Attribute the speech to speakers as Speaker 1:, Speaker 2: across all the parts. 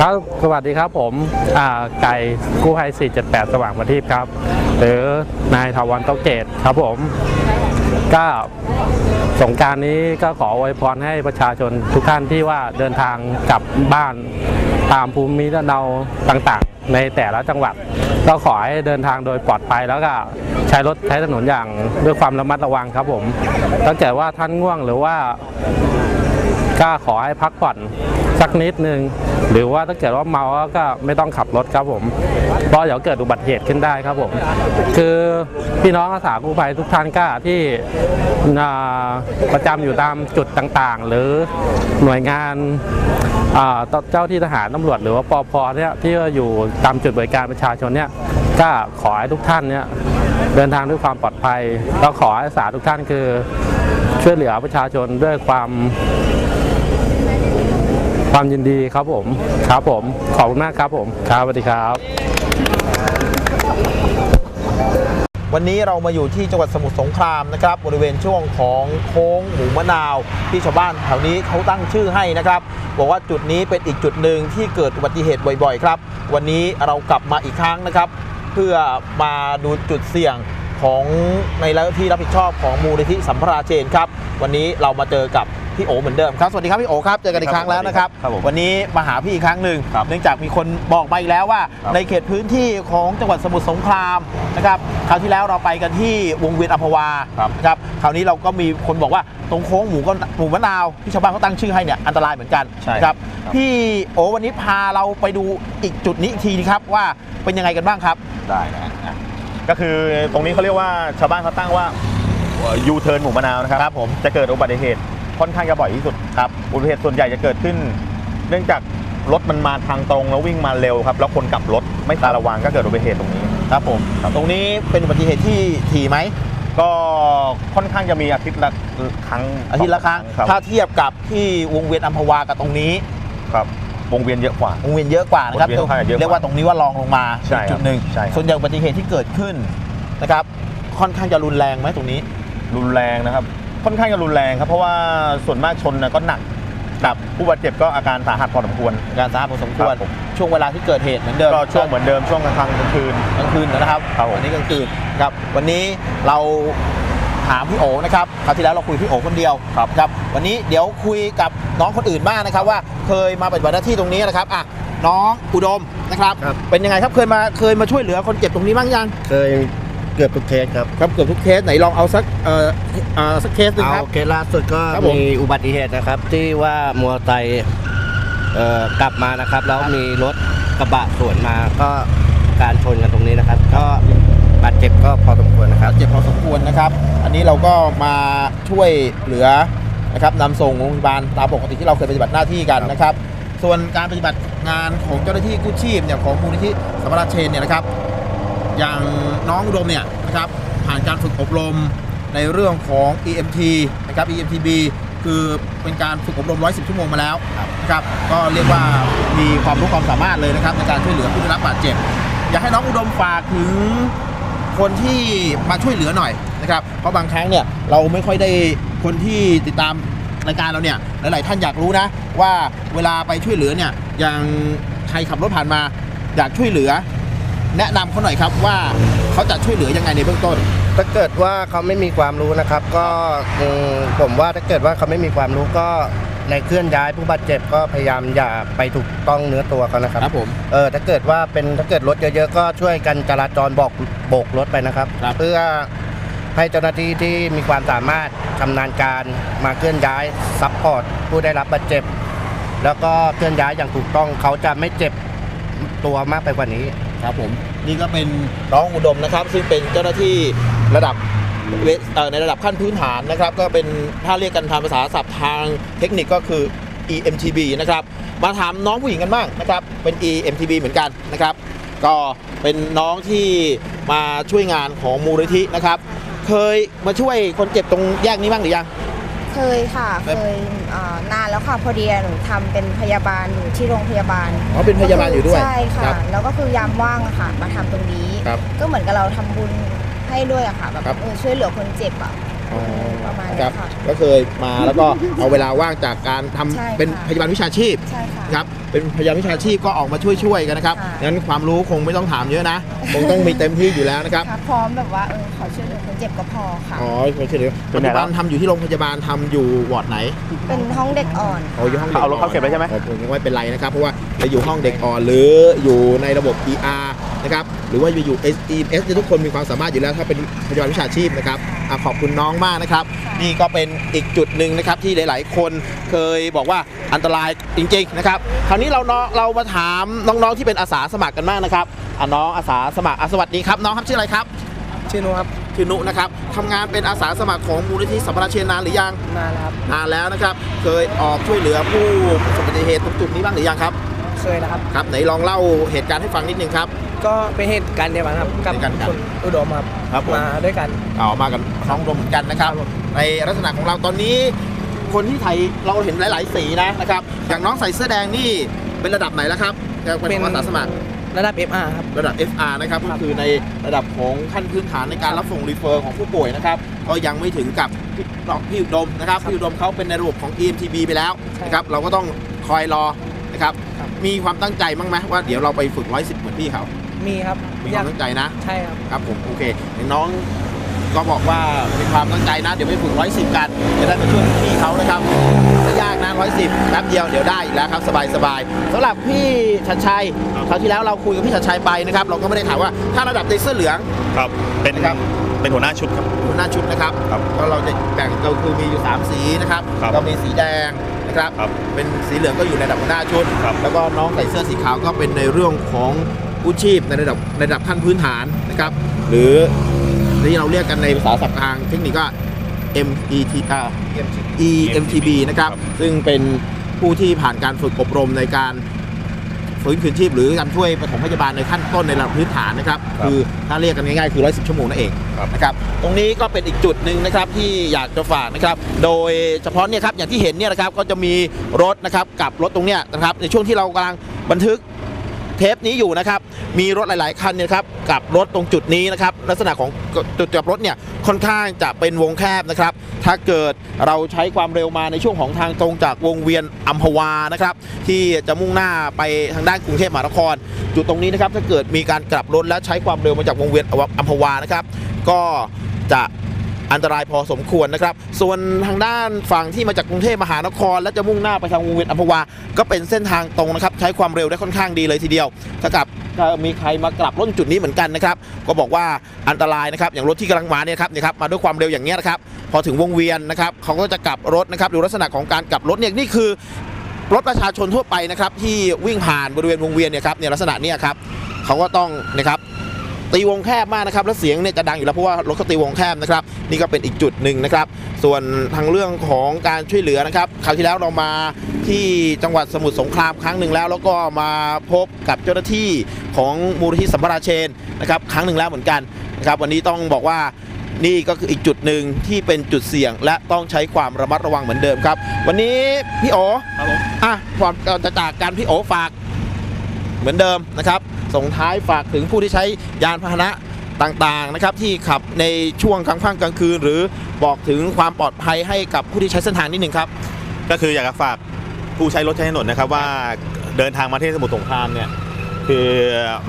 Speaker 1: ครับสวัสดีครับผมไก่กู้ภัย 478 สว่างประทีปครับ หรือนายถาวรเต้าเกตครับผมก็สงการนี้ก็ขออวยพรให้ประชาชนทุกท่านที่ว่าเดินทางกลับบ้านตามภูมิลำเนาต่างๆ ในแต่ละจังหวัด ก็ขอให้เดินทางโดยปลอดภัยแล้วก็ใช้รถใช้ถนนอย่างด้วยความระมัดระวังครับผมถ้าเกิดว่าท่านง่วงหรือว่าก็ขอให้พักผ่อน สักนิดนึง หรือว่าถ้าเกิดว่าเมาก็ไม่ต้องขับรถครับผมเพราะเดี๋ยวเกิดอุบัติเหตุขึ้นได้ครับผม คือพี่น้องอาสากู้ภัยทุกท่านก็ที่ประจำอยู่ตามจุดต่างๆ หรือหน่วยงานเจ้าที่ทหารตำรวจหรือว่าปอพเนี่ยที่อยู่ตามจุดบริการประชาชนเนี่ยก็ขอให้ทุกท่านเนี่ยเดินทางด้วยความปลอดภัยแล้วขอให้อาสาทุกท่านคือช่วยเหลือประชาชนด้วยความ ความยินดีครับผมครับผมขอบคุณมากครับผมครับสวัสดีครับ
Speaker 2: วันนี้เรามาอยู่ที่จังหวัดสมุทรสงครามนะครับ บริเวณช่วงของโค้งหมูมะนาว ที่ชาวบ้านแถวนี้เขาตั้งชื่อให้นะครับ บอกว่าจุดนี้เป็นอีกจุดหนึ่งที่เกิดอุบัติเหตุบ่อยๆ ครับ วันนี้เรากลับมาอีกครั้งนะครับ เพื่อมาดูจุดเสี่ยงของในที่รับผิดชอบของมูลนิธิสัมภาราเชนครับ วันนี้เรามาเจอกับ พี่โอเหมือนเดิมครับสวัสดีครับพี่โอครับเจอกันอีกครั้งแล้วนะครับ
Speaker 3: ครับผม
Speaker 2: วันนี้มาหาพี่อีกครั้งหนึ่ง
Speaker 3: ครับ
Speaker 2: เนื่องจากมีคนบอกมาอีกแล้วว่า
Speaker 3: ครับ
Speaker 2: ในเขตพื้นที่ของจังหวัดสมุทรสงครามนะครับคราวที่แล้วเราไปกันที่วงเวียนอัมพวา
Speaker 3: ครับ
Speaker 2: นะครับคราวนี้เราก็มีคนบอกว่าตรงโค้งหมูก็หมูมะนาวที่ชาวบ้านเขาตั้งชื่อให้เนี่ยอันตรายเหมือนกัน
Speaker 3: ใช่
Speaker 2: นะครับ
Speaker 3: ครับ
Speaker 2: พี่โอวันนี้พาเราไปดูอีกจุดนี้อีกทีนะครับว่าเป็นยังไงกันบ้างครับ
Speaker 3: ได้นะฮะอะก็คือตรงนี้เขาเรียกว่าชาวบ้านเขาตั้งว่ายูเทิร์นหมู่มะนาวนะครับ
Speaker 2: ครับผม
Speaker 3: จะเกิดอุบัติเหตุ ค่อนข้างจะบ่อยที่สุดครับอุบัติเหตุส่วนใหญ่จะเกิดขึ้น เนื่องจากรถมันมาทางตรงแล้ววิ่งมาเร็วครับแล้วคนกลับรถไม่ตาระวังก็เกิดอุบัติเหตุตรงนี้
Speaker 2: ครับผม
Speaker 3: ครับ
Speaker 2: ตรงนี้เป็นอุบัติเหตุที่ถี่ไหม
Speaker 3: ก็ค่อนข้างจะมีอาทิตย์ละครั้ง
Speaker 2: อาทิตย์ละครั้ง
Speaker 3: ครับ
Speaker 2: ถ้าเทียบกับที่วงเวียนอัมพวากับตรงนี้
Speaker 3: ครับวงเวียนเยอะกว่า
Speaker 2: วงเวียนเยอะกว่านะครับ
Speaker 3: วงเวียนค่อนข้างจะเยอะกว่า
Speaker 2: เรียกว่าตรงนี้ว่าลองลงมา
Speaker 3: ใช่ครับ
Speaker 2: จุดหนึ่ง
Speaker 3: ใช่ครับ
Speaker 2: ส่วนใหญ่อุบัติเหตุที่เกิดขึ้นนะครับ ค่อนข้างจะรุนแรงไหมตรงนี้
Speaker 3: รุนแรงนะครับ ค่อนข้างจะรุนแรงครับ เพราะว่าส่วนมากชนนะก็หนักดับผู้บาดเจ็บก็อาการสาหัสพอสมควร
Speaker 2: การสาหัสพอสมควร
Speaker 3: ครับผม
Speaker 2: ช่วงเวลาที่เกิดเหตุเหมือนเดิม
Speaker 3: ก็ช่วงเหมือนเดิมช่วงกลางค่ำกลางคืน
Speaker 2: กลางคืนนะครับ
Speaker 3: ครับผม
Speaker 2: วันนี้กลางคืนครับวันนี้เราถามพี่โอนะครับคราวที่แล้วเราคุยพี่โอคนเดียว
Speaker 3: ครับ
Speaker 2: ครับ วันนี้เดี๋ยวคุยกับน้องคนอื่นบ้างนะครับ ว่าเคยมาปฏิบัติหน้าที่ตรงนี้นะครับอะน้องอุดมนะครับ
Speaker 4: ครับ
Speaker 2: เป็นยังไงครับเคยมาเคยมาช่วยเหลือคนเจ็บตรงนี้บ้างยัง
Speaker 4: เคย เกือบทุกเคสครับ
Speaker 2: ครับเกือบทุกเคสไหนลองเอาสักเอ่อเอ่อสักเคสหนึงค
Speaker 4: เอา
Speaker 2: รับ
Speaker 4: เคสล่าสุดก็
Speaker 2: ครับผม
Speaker 4: มีอุบัติเหตุนะครับ ที่ว่ามอเตอร์ไซค์เอ่อกลับมานะครับ แล้วมีรถกระบะสวนมาก็การชนกันตรงนี้นะครับ ก็บาดเจ็บก็พอสมควรนะครับ
Speaker 2: เจ็บพอสมควรนะครับ อันนี้เราก็มาช่วยเหลือนะครับนำส่งโรงพยาบาลตามปกติที่เราเคยปฏิบัติหน้าที่กันนะครับ ส่วนการปฏิบัติงานของเจ้าหน้าที่กู้ชีพเนี่ยของมูลนิธิสมราเชนเนี่ยนะครับ อย่างน้องอุดมเนี่ยนะครับผ่านการฝึกอบรมในเรื่องของ EMT นะครับ EMTB คือเป็นการฝึกอบรม 110 ชั่วโมงมาแล้วนะครับก็เรียกว่ามีความรู้ความสามารถเลยนะครับในการช่วยเหลือผู้ได้รับบาดเจ็บ อยากให้น้องอุดมฝากถึงคนที่มาช่วยเหลือหน่อยนะครับเพราะบางครั้งเนี่ยเราไม่ค่อยได้คนที่ติดตามรายการเราเนี่ยหลาย ๆ ท่านอยากรู้นะ ว่าเวลาไปช่วยเหลือเนี่ยอย่างใครขับรถผ่านมาอยากช่วยเหลือ แนะนำเขาหน่อยครับว่าเขาจะช่วยเหลือยังไงในเบื้องต้น
Speaker 4: ถ้าเกิดว่าเขาไม่มีความรู้นะครับ ก็อืมผมว่าถ้าเกิดว่าเขาไม่มีความรู้ก็ในเคลื่อนย้ายผู้บาดเจ็บก็พยายามอย่าไปถูกต้องเนื้อตัวเขานะครับ
Speaker 2: ครับผม
Speaker 4: เออถ้าเกิดว่าเป็นถ้าเกิดรถเยอะๆก็ช่วยกันจราจรบอกโบกรถไปนะครับ
Speaker 2: ครับ
Speaker 4: เพื่อให้เจ้าหน้าที่ที่มีความสามารถชำนาญการมาเคลื่อนย้ายซัพพอร์ตผู้ได้รับบาดเจ็บ แล้วก็เคลื่อนย้ายอย่างถูกต้องเขาจะไม่เจ็บตัวมากไปกว่านี้
Speaker 2: ครับผมนี่ก็เป็นน้องอุดมนะครับ ซึ่งเป็นเจ้าหน้าที่ระดับในระดับขั้นพื้นฐานนะครับ ก็เป็นถ้าเรียกกันทางภาษาศัพท์ทางเทคนิคก็คือ EMTB นะครับมาถามน้องผู้หญิงกันบ้างนะครับ เป็น EMTB เหมือนกันนะครับ ก็เป็นน้องที่มาช่วยงานของมูลนิธินะครับ เคยมาช่วยคนเจ็บตรงแยกนี้บ้างหรือยัง
Speaker 5: เคยค่ะเคยเอ่อนานแล้วค่ะพอดีหนูทำเป็นพยาบาลอยู่ที่โรงพยาบาล
Speaker 2: อ๋อเป็นพยาบาลอยู่ด้วย
Speaker 5: ใช่ค่ะ
Speaker 2: ครับ
Speaker 5: แล้วก็คือยามว่างอะค่ะ มาทำตรงนี้
Speaker 2: ครับ
Speaker 5: ก็เหมือนกับเราทำบุญให้ด้วยอะค่ะแบบ
Speaker 2: ครับ
Speaker 5: เออช่วยเหลือคนเจ็บอะ ประมาณ
Speaker 2: ค
Speaker 5: เนี้
Speaker 2: รั
Speaker 5: ย
Speaker 2: บ
Speaker 5: ค่ะ
Speaker 2: ก็เคยมาแล้วก็เอาเวลาว่างจากการทำ
Speaker 5: ใช่ค่ะ
Speaker 2: เป็นพยาบาลวิชาชีพ
Speaker 5: ใช่ค่ะ
Speaker 2: ครับเป็นพยาบาลวิชาชีพก็ออกมาช่วยช่วยๆกันนะครับ
Speaker 5: ค่ะ
Speaker 2: งั้นความรู้คงไม่ต้องถามเยอะนะ คงต้องมีเต็มที่อยู่แล้วนะครับ
Speaker 5: ค่ะพร้อมแบบว่าเออขอช่วยเหลือคนเจ็บก็พอค่ะ
Speaker 2: อ๋อคนช่วยเหลือ
Speaker 3: เป็
Speaker 2: ปั
Speaker 3: น
Speaker 2: จ
Speaker 3: ไง
Speaker 2: จุบัน
Speaker 3: ครับ
Speaker 2: ทำอยู่ที่โรงพยาบาลทำอยู่วอร์ดไหน
Speaker 5: เป็นห้องเด็กอ่อน
Speaker 2: อ๋ออยู่ห้องด็ก
Speaker 3: เอารถเข้าเก็บไว้ใช่ไหม
Speaker 2: อ๋อผมยังไม่เป็นไรนะครับ เพราะว่าจะอยู่ห้องเด็กอ่อนหรืออยู่ในระบบ ER นะครับ หรือว่าจะอยู่ SES ทุกคนมีความสามารถอยู่แล้วถ้าเป็นพยาบาลวิชาชีพนะครับอะขอบคุณน้องมากนะครับ
Speaker 5: ค่ะ
Speaker 2: นี่ก็เป็นอีกจุดหนึ่งนะครับที่หลาย ๆ คนเคยบอกว่าอันตรายจริง ๆ นะครับ คราวนี้เราเนาะเรามาถามน้อง ๆ ที่เป็นอาสาสมัครกันบ้างนะครับอะน้องอาสาสมัครอะสวัสดีครับ น้องครับชื่ออะไรครับ
Speaker 6: ชื่อนุครับ
Speaker 2: ชื่อนุนะครับทำงานเป็นอาสาสมัครของมูลนิธิสัมปราเชนนานหรือยัง
Speaker 6: นานแล้วครับ
Speaker 2: นานแล้วนะครับ เคยออกช่วยเหลือผู้ประสบอุบัติเหตุตรงจุดนี้บ้างหรือยังครับ
Speaker 6: เคยนะครับ
Speaker 2: ครับไหนลองเล่าเหตุการณ์ให้ฟังนิดนึงครับ
Speaker 6: ก็เป็นเหตุการณ์เดียวกันครับกับ
Speaker 2: เหตุการณ์ครับ
Speaker 6: คนอุดมครับ
Speaker 2: ครับผม
Speaker 6: มาด้วยกัน
Speaker 2: เอามากันน้องรวมเหมือนกันนะครับในลักษณะของเราตอนนี้ คนที่ไทยเราเห็นหลาย ๆ สีนะนะครับ อย่างน้องใส่เสื้อแดงนี่เป็นระดับไหนแล้วครับเป็น
Speaker 6: เป็น
Speaker 2: อาสาสมัคร
Speaker 6: ระดับ FR ครับ
Speaker 2: ระดับ FR นะครับก็คือในระดับของขั้นพื้นฐานในการรับส่งรีเฟอร์ของผู้ป่วยนะครับก็ยังไม่ถึงกับพี่พี่อุดมนะครับพี่อุดมเขาเป็นในระบบของ EMTB ไปแล้ว
Speaker 6: ใช่
Speaker 2: นะครับเราก็ต้องคอยรอนะครับ
Speaker 6: ครับ
Speaker 2: มีความตั้งใจบ้างไหมว่าเดี๋ยวเราไปฝึก110เหมือนพี่เขา
Speaker 6: มีครับ
Speaker 2: มีคาม
Speaker 6: อยาวก
Speaker 2: ตั้งใจนะ
Speaker 6: ใช่ครับ
Speaker 2: ครับผมโอเคอย่างน้องก็บอกว่ามีความตั้งใจนะ เดี๋ยวไปฝึก110กัน จะได้ไปช่วยพี่เขานะครับไม่ยากนะ110แป๊บเดียวเดี๋ยวได้อีกแล้วครับสบายสบายสำหรับพี่ชัดชัยคราวที่แล้วเราคุยกับพี่ชัดชัยไปนะครับ เราก็ไม่ได้ถามว่าถ้าระดับในเสื้อเหลือง
Speaker 3: ครับ เป็น
Speaker 2: นะครับ
Speaker 3: เป็นหัวหน้าชุดครับ
Speaker 2: หัวหน้าชุดนะครับ
Speaker 3: ครับ
Speaker 2: ก็เราจะแบ่งเราคือมีอยู่ 3 สีนะครับ
Speaker 3: ครับ
Speaker 2: เรามีสีแดง นะครับ
Speaker 3: ครับ
Speaker 2: เป็นสีเหลืองก็อยู่ในระดับหัวหน้าชุด
Speaker 3: ครับ
Speaker 2: แล้วก็น้องใส่เสื้อสีขาวก็เป็นในเรื่องของกู้ชีพในระดับในระดับขั้นพื้นฐานนะครับ หรือที่เราเรียกกันในภาษาศัพท์ทางเทคนิคก็ MET อ่า EMTB นะครับ ซึ่งเป็นผู้ที่ผ่านการฝึกอบรมในการ ฟื้นคืนชีพหรือการช่วยปฐมพยาบาลในขั้นต้นในระดับพื้นฐานนะครับ
Speaker 3: ครับ
Speaker 2: คือถ้าเรียกกันง่ายๆคือ 110 ชั่วโมงนั่นเอง
Speaker 3: ครับ
Speaker 2: นะครับตรงนี้ก็เป็นอีกจุดหนึ่งนะครับที่อยากจะฝากนะครับโดยเฉพาะเนี่ยครับอย่างที่เห็นเนี่ยนะครับก็จะมีรถนะครับกับรถตรงเนี้ยนะครับในช่วงที่เรากำลังบันทึก เทปนี้อยู่นะครับ มีรถหลาย ๆ คันเนี่ยครับกับรถตรงจุดนี้นะครับ ลักษณะของจุดกลับรถเนี่ยค่อนข้างจะเป็นวงแคบนะครับ ถ้าเกิดเราใช้ความเร็วมาในช่วงของทางตรงจากวงเวียนอัมพวานะครับ ที่จะมุ่งหน้าไปทางด้านกรุงเทพมหานคร จุดตรงนี้นะครับถ้าเกิดมีการกลับรถและใช้ความเร็วมาจากวงเวียนอัมพวานะครับ ก็จะ อันตรายพอสมควรนะครับ ส่วนทางด้านฝั่งที่มาจากกรุงเทพมหานคร และจะมุ่งหน้าไปทางวงเวียนอัมพวา ก็เป็นเส้นทางตรงนะครับ ใช้ความเร็วได้ค่อนข้างดีเลยทีเดียวถ้ากับมีใครมากลับรถจุดนี้เหมือนกันนะครับ ก็บอกว่าอันตรายนะครับ อย่างรถที่กำลังมาเนี่ยครับเนี่ยครับมาด้วยความเร็วอย่างเงี้ยนะครับ พอถึงวงเวียนนะครับเขาก็จะกลับรถนะครับดูลักษณะของการกลับรถเนี่ยนี่คือรถประชาชนทั่วไปนะครับที่วิ่งผ่านบริเวณวงเวียนเนี่ยครับเนี่ยลักษณะเนี้ครับเขาก็ต้องนะครับ ตีวงแคบมากนะครับแล้วเสียงเนี่ยจะดังอยู่แล้วเพราะว่ารถเขาตีวงแคบนะครับนี่ก็เป็นอีกจุดหนึ่งนะครับ ส่วนทางเรื่องของการช่วยเหลือนะครับคราวที่แล้วเรามาที่จังหวัดสมุทรสงครามครั้งหนึ่งแล้ว แล้วก็มาพบกับเจ้าหน้าที่ของมูลนิธิสัมปราเชนนะครับครั้งหนึ่งแล้วเหมือนกันนะครับวันนี้ต้องบอกว่านี่ก็คืออีกจุดหนึ่งที่เป็นจุดเสี่ยง และต้องใช้ความระมัดระวังเหมือนเดิมครับ วันนี้พี่โอ
Speaker 3: ครับผม
Speaker 2: อะก่อนก่อนจะจากกันพี่โอฝาก เหมือนเดิมนะครับส่งท้ายฝากถึงผู้ที่ใช้ยานพาหนะต่างๆนะครับที่ขับในช่วงกลางค่ำกลางคืน หรือบอกถึงความปลอดภัยให้กับผู้ที่ใช้เส้นทางนิดหนึ่งครับ
Speaker 3: ก็คืออยากจะฝากผู้ใช้รถใช้ถนนนะครับว่าเดินทางมาที่สมุทรสงครามเนี่ยคือ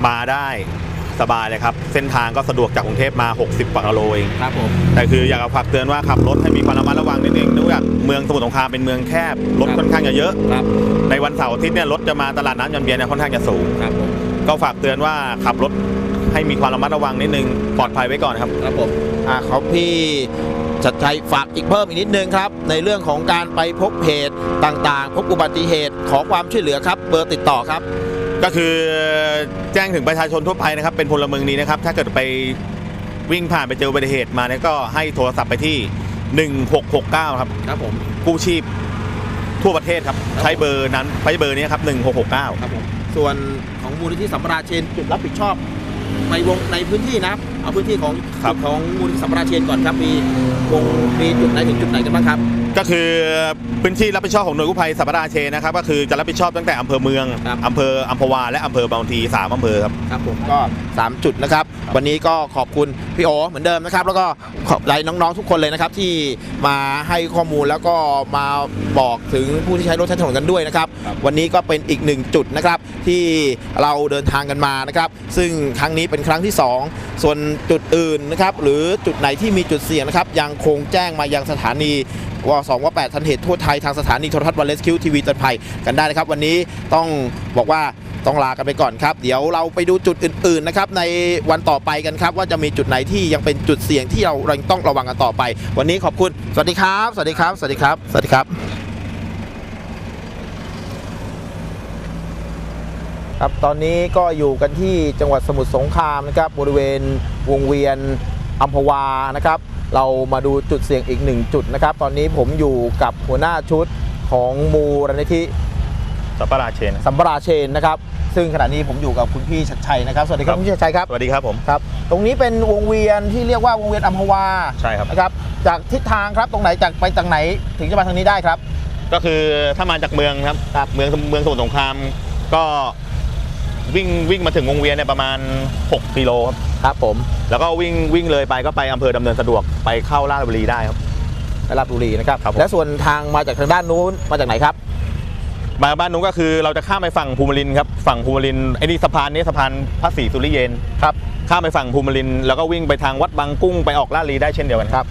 Speaker 3: มาได้ สบายเลยครับ เส้นทางก็สะดวกจากกรุงเทพมา 60กว่ากิโลเอง
Speaker 2: ครับผม
Speaker 3: แต่คืออยากจะฝากเตือนว่าขับรถให้มีความระมัดระวังนิดนึงเนื่องจากเมืองสมุทรสงครามเป็นเมืองแคบรถ
Speaker 2: ครับ
Speaker 3: ค่อนข้างจะเยอะ
Speaker 2: ครับ
Speaker 3: ในวันเสาร์อาทิตย์เนี่ยรถจะมาตลาดน้ำยันเบียร์เนี่ยค่อนข้างจะสูง
Speaker 2: ครับผม
Speaker 3: ก็ฝากเตือนว่าขับรถให้มีความระมัดระวังนิดนึงปลอดภัยไว้ก่อนครับ
Speaker 2: ครับผม อ่าขอพี่จัดใจฝากอีกเพิ่มอีกนิดนึงครับ ในเรื่องของการไปพบเหตุต่างๆ พบอุบัติเหตุขอความช่วยเหลือครับ เบอร์ติดต่อครับ
Speaker 3: ก็คือแจ้งถึงประชาชนทั่วไปนะครับ เป็นพลเมืองดีนะครับ ถ้าเกิดไปวิ่งผ่านไปเจออุบัติเหตุมาเนี่ยก็ให้โทรศัพท์ไปที่ 1669 ครับ
Speaker 2: ครับผม
Speaker 3: กู้ชีพทั่วประเทศครับ ใช้เบอร์นั้นใช้เบอร์นี้ครับ 1669
Speaker 2: ครับผมส่วนของมูลนิธิสัมปราเชนจุดรับผิดชอบ ในวงในพื้นที่นะเอาพื้นที่ของ
Speaker 3: ครับ
Speaker 2: จุดของมูลนิธิสัมปราเชนก่อนครับมีวงมีจุดไหนถึงจุดไหนกันบ้างครับ
Speaker 3: ก็คือพื้นที่รับผิดชอบของหน่วยกู้ภัยสัปดาห์เชนนะครับก็คือจะรับผิดชอบตั้งแต่อำเภอเมือง
Speaker 2: ครับ
Speaker 3: อำเภออัมพวาและอำเภอบางพลีสามอำเภอครับ
Speaker 2: ครับผมก็ 3 จุดนะครับ วันนี้ก็ขอบคุณพี่โอเหมือนเดิมนะครับ แล้วก็ขอบไลน์น้องๆทุกคนเลยนะครับที่มาให้ข้อมูลแล้วก็มาบอกถึงผู้ที่ใช้รถใช้ถนนกันด้วยนะครับ วันนี้ก็เป็นอีกหนึ่งจุดนะครับที่เราเดินทางกันมานะครับ ซึ่งครั้งนี้เป็นครั้งที่ 2 ส่วนจุดอื่นนะครับหรือจุดไหนที่มีจุดเสี่ยงนะครับยังคงแจ้งมายังสถานี วสองวแปดทันเหตุทั่วไทยทางสถานีโทรทัศน์วันเลสคิวทีวีเตือนภัยกันได้นะครับ วันนี้ต้องบอกว่าต้องลากันไปก่อนครับ เดี๋ยวเราไปดูจุดอื่นๆนะครับในวันต่อไปกันครับว่าจะมีจุดไหนที่ยังเป็นจุดเสี่ยงที่เราเราต้องระวังกันต่อไป วันนี้ขอบคุณสวัสดีครับ สวัสดีครับสวัสดีครับสวัสดีครับครับตอนนี้ก็อยู่กันที่จังหวัดสมุทรสงครามนะครับบริเวณวงเวียนอัมพวานะครับ เรามาดูจุดเสี่ยงอีกหนึ่งจุดนะครับ ตอนนี้ผมอยู่กับหัวหน้าชุดของมูลนิธิ
Speaker 3: สัปดาห์เชน
Speaker 2: สัมปราเชนนะครับ ซึ่งขณะนี้ผมอยู่กับคุณพี่ชัดชัยนะครับ สวัสดีครับ
Speaker 3: ครับ
Speaker 2: คุณพี่ชัดชัยครับ
Speaker 3: สวัสดีครับผม
Speaker 2: ครับ ตรงนี้เป็นวงเวียนที่เรียกว่าวงเวียนอัมพวา
Speaker 3: ใช่ครับ
Speaker 2: นะครับ จากทิศทางครับตรงไหนจากไปทางไหนถึงจะมาทางนี้ได้ครับ
Speaker 3: ก็คือถ้ามาจากเมืองครับ
Speaker 2: ครับ
Speaker 3: เมืองเมืองสมุทรสงครามก็ วิ่งวิ่งมาถึงวงเวียนเนี่ยประมาณ 6กิโลครับ
Speaker 2: ครับผม
Speaker 3: แล้วก็วิ่งวิ่งเลยไปก็ไปอำเภอดำเนินสะดวกไปเข้าราชบุรีได้ครับ
Speaker 2: ไปราชบุรีนะครับ
Speaker 3: ครับผม
Speaker 2: และส่วนทางมาจากทางด้านนู้นมาจากไหนครับ
Speaker 3: มาบ้านนู้นก็คือเราจะข้ามไปฝั่งภูมิลินทร์ครับฝั่งภูมิลินทร์ไอ้นี่สะพานนี้สะพานพระศรีสุริเยน
Speaker 2: ครับ
Speaker 3: ข้ามไปฝั่งภูมิลินทร์แล้วก็วิ่งไปทางวัดบางกุ้งไปออกลาดลีได้เช่นเดียวกันครับ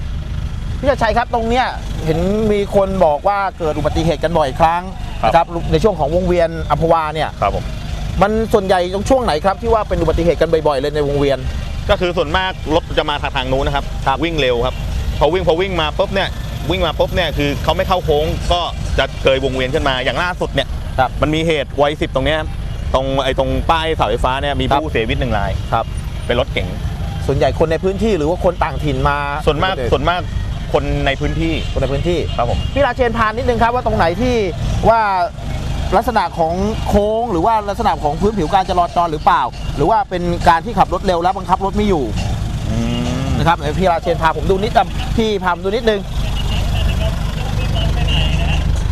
Speaker 2: พี่ชัดชัยครับตรงเนี้ยเห็นมีคนบอกว่าเกิดอุบัติเหตุกันบ่อยครั้ง
Speaker 3: ครับ
Speaker 2: นะครับในช่วงของวงเวียนอัมพวาเนี่ย
Speaker 3: ครับผม
Speaker 2: มันส่วนใหญ่ตรงช่วงไหนครับที่ว่าเป็นอุบัติเหตุกันบ่อยๆเลยในวงเวียน
Speaker 3: ก็คือส่วนมากรถจะมาทางทางนู้นนะครับวิ่งเร็วครับพอวิ่งพอวิ่งมาปุ๊บเนี่ยวิ่งมาปุ๊บเนี่ยคือเขาไม่เข้าโค้งก็จะเกยวงเวียนขึ้นมาอย่างล่าสุดเนี่ย
Speaker 2: ครับ
Speaker 3: มันมีเหตุวัยสิบตรงเนี้ยตรงไอ้ตรงป้ายเสาไฟฟ้าเนี่ยมี
Speaker 2: ครับ
Speaker 3: ผู้เสียชีวิตหนึ่งราย
Speaker 2: ครับ
Speaker 3: เป็นรถเก๋ง
Speaker 2: ส่วนใหญ่คนในพื้นที่หรือว่าคนต่างถิ่นมา
Speaker 3: ส่วนมากส่วนมากคนในพื้นที่
Speaker 2: คนในพื้นที่
Speaker 3: ครับผม
Speaker 2: พี่ราเชนพานนิดนึงครับว่าตรงไหนที่ว่า ลักษณะของโค้ง หรือว่าลักษณะของพื้นผิวการจราจรหรือเปล่า หรือว่าเป็นการที่ขับรถเร็วแล้วบังคับรถไม่อยู่นะครับเดี๋ยวพี่ราเชนพาผมดูนิดนึงพี่พาผมดูนิดนึง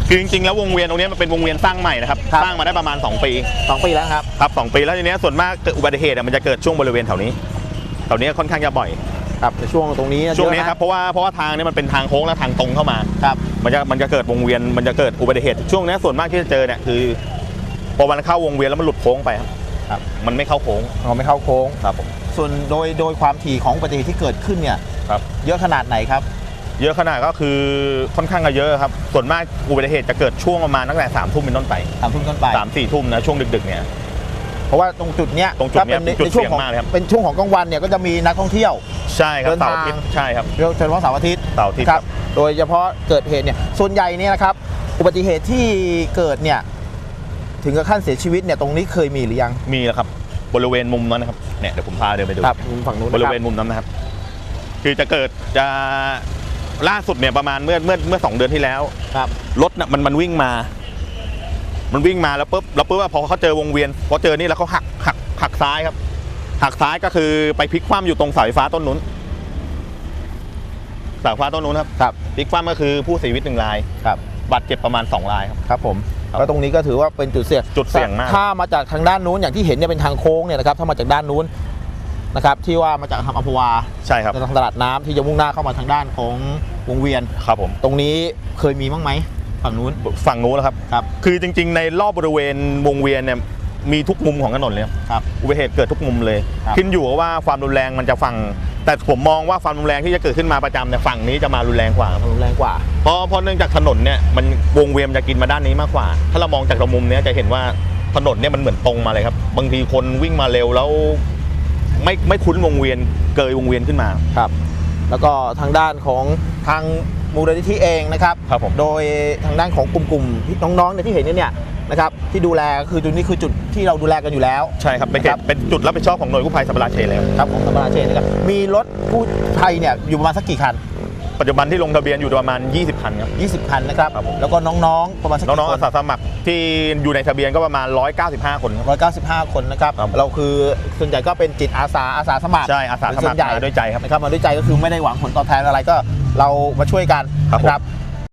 Speaker 3: คือจริงๆแล้ววงเวียนตรงเนี้ยมันเป็นวงเวียนสร้างใหม่นะครับ
Speaker 2: ครับ
Speaker 3: สร้างมาได้ประมาณ 2 ปี
Speaker 2: สองปีแล้วครับ
Speaker 3: ครับสองปีแล้วทีเนี้ยส่วนมากเกิดอุบัติเหตุอะมันจะเกิดช่วงบริเวณแถวนี้แถวนี้ค่อนข้างจะบ่อย
Speaker 2: ครับในช่วงตรงนี้
Speaker 3: ช่วงนี้
Speaker 2: เยอะะ
Speaker 3: ครับเพราะว่าเพราะว่าทางเนี้มันเป็นทางโค้งและทางตรงเข้ามา
Speaker 2: ครับ
Speaker 3: มันจะมันจะเกิดวงเวียนมันจะเกิดอุบัติเหตุช่วงเนี้ยส่วนมากที่จะเจอเนี่ยคือพอมันเข้าวงเวียนแล้วมันหลุดโค้งไปครับ
Speaker 2: ครับ
Speaker 3: มันไม่เข้าโค้ง
Speaker 2: เราไม่เข้าโค้ง
Speaker 3: ครับผม
Speaker 2: ส่วนโดยโดยความถี่ของอุบัติเหตุที่เกิดขึ้นเนี่ย
Speaker 3: ครับ
Speaker 2: เยอะขนาดไหนครับ
Speaker 3: เยอะขนาดก็คือค่อนข้างจะเยอะครับส่วนมากอุบัติเหตุจะเกิดช่วงประมาณตั้งแต่สามทุ่มเป็นต้นไป
Speaker 2: สามทุ่มต้นไป
Speaker 3: สามสี่ทุ่มนะช่วงดึกๆเนี่ย
Speaker 2: เพราะว่าตรงจุดเนี้ย
Speaker 3: ตรงจุดเนี้ย
Speaker 2: ถ้าเป็น
Speaker 3: จุด
Speaker 2: ในช่วงของ
Speaker 3: เสี่ยงมากเลยครับ
Speaker 2: เป็นช่วงของกลางวันเนี่ยก็จะมีนักท่องเที่ยว
Speaker 3: ใช่ครับ
Speaker 2: เดิน
Speaker 3: เสาร์
Speaker 2: ทาง
Speaker 3: อาทิตย์ใช่ครับ
Speaker 2: โดยเฉพาะเสาร์อาทิตย์
Speaker 3: เสาร์อาทิตย์
Speaker 2: ค
Speaker 3: ค
Speaker 2: รั
Speaker 3: รับบ
Speaker 2: โดยเฉพาะเกิดเหตุเนี่ยส่วนใหญ่เนี่ยนะครับอุบัติเหตุที่เกิดเนี่ยถึงกับขั้นเสียชีวิตเนี่ยตรงนี้เคยมีหรือยัง
Speaker 3: มีแล้วครับบริเวณมุมนั้นนะครับเนี่ยเดี๋ยวผมพาเดินไปดู
Speaker 2: ครับฝั่งนู้น
Speaker 3: บ
Speaker 2: นะ
Speaker 3: ริ
Speaker 2: ค
Speaker 3: เว
Speaker 2: รับ
Speaker 3: ณมุมนั้นนะครับ คือจะเกิดจะล่าสุดเนี่ยประมาณเมื่อเมื่อเมื่อสองเดือนที่แล้ว
Speaker 2: ครับ
Speaker 3: รถน่ะมันมันวิ่งมา มันวิ่งมาแล้วปุ๊บแล้วปุ๊บว่าพอเขาเจอวงเวียนพอเจอนี่แล้วเขาหักหักหักซ้ายครับ หักซ้ายก็คือไปพลิกคว่ำอยู่ตรงเสาไฟฟ้าต้นนู้นเสาไฟฟ้าต้นนู้นครับ
Speaker 2: ครับ
Speaker 3: พลิกคว่ำก็คือผู้เสียชีวิตหนึ่งราย
Speaker 2: ครับ
Speaker 3: บาดเจ็บประมาณ 2 รายครับ
Speaker 2: ครับผม
Speaker 3: ครับ
Speaker 2: แล้วตรงนี้ก็ถือว่าเป็นจุดเสี่ยง
Speaker 3: จุดเสี่ยงมาก
Speaker 2: ถ้ามาจากทางด้านนู้นอย่างที่เห็นเนี่ยเป็นทางโค้งเนี่ยนะครับถ้ามาจากด้านนู้นนะครับที่ว่ามาจากทางอัมพวา
Speaker 3: ใช่ครับ
Speaker 2: ทางตลาดน้ำที่จะมุ่งหน้าเข้ามาทางด้านของวงเวียน
Speaker 3: ครับผม
Speaker 2: ตรงนี้เคยมีบ้างไหมฝั่งนู้น
Speaker 3: ฝั่งนู้นแล้วครับ
Speaker 2: ครับ
Speaker 3: คือจริง ๆ ในรอบบริเวณวงเวียนเนี่ย มีทุกมุมของถนนเลยครับ
Speaker 2: ครับ
Speaker 3: อุบัติเหตุเกิดทุกมุมเลย
Speaker 2: ครับ
Speaker 3: ขึ้นอยู่กับว่าความรุนแรงมันจะฝั่งแต่ผมมองว่าความรุนแรงที่จะเกิดขึ้นมาประจำเนี่ยฝั่งนี้จะมารุนแรงกว่าครับ
Speaker 2: รุนแรงกว่า
Speaker 3: เพราะเพราะเนื่องจากถนนเนี่ยมันวงเวียนมันจะกินมาด้านนี้มากกว่า ถ้าเรามองจากตรงมุมเนี้ยจะเห็นว่าถนนเนี่ยมันเหมือนตรงมาเลยครับ บางทีคนวิ่งมาเร็วแล้ว ไม่ไม่คุ้นวงเวียนเกยวงเวียนขึ้นมา
Speaker 2: ครับ แล้วก็ทางด้านของทางมูลนิธิเองนะครับ
Speaker 3: ครับผม
Speaker 2: โดยทางด้านของกลุ่มๆที่น้องๆเนี่ยที่เห็นเนี่ย นะครับที่ดูแลก็คือจุดนี้คือจุดที่เราดูแลกันอยู่แล้ว
Speaker 3: ใช่ครับเป็นเข
Speaker 2: ครั
Speaker 3: ต
Speaker 2: บ
Speaker 3: เป็นจุดรับผิดชอบของหน่วยกู้ภัยสัปดาห์เชนเลยครับ
Speaker 2: ครับของสำนักงานเชนนะครับมีรถกู้ภัยเนี่ยอยู่ประมาณสักกี่คัน
Speaker 3: ปัจจุบันที่ลงทะเบียนอยู่ประมาณ 20 คันครับ
Speaker 2: 20 คันนะครับ
Speaker 3: ครับผม
Speaker 2: แล้วก็น้องๆประมาณสัก
Speaker 3: น้
Speaker 2: กี่
Speaker 3: องๆ
Speaker 2: ค
Speaker 3: อานสาสมัครที่อยู่ในทะเบียนก็ประมาณ 195 คนครับ
Speaker 2: ร้อยเก้าสิบห้าคนนะครับ
Speaker 3: ครับ
Speaker 2: เราคือส่วนใหญ่ก็เป็นจิตอาสาอาสาสมัคร
Speaker 3: ใช่อาสาส
Speaker 2: ส่
Speaker 3: มั
Speaker 2: ว
Speaker 3: คนร
Speaker 2: ใหญ่
Speaker 3: มาด้วยใจครับ
Speaker 2: นะครับมาด้วยใจก็คือไม่ได้หวังผลตอบแทนอะไรก็เรามาช่วยกัน
Speaker 3: ครับ
Speaker 2: นะครับ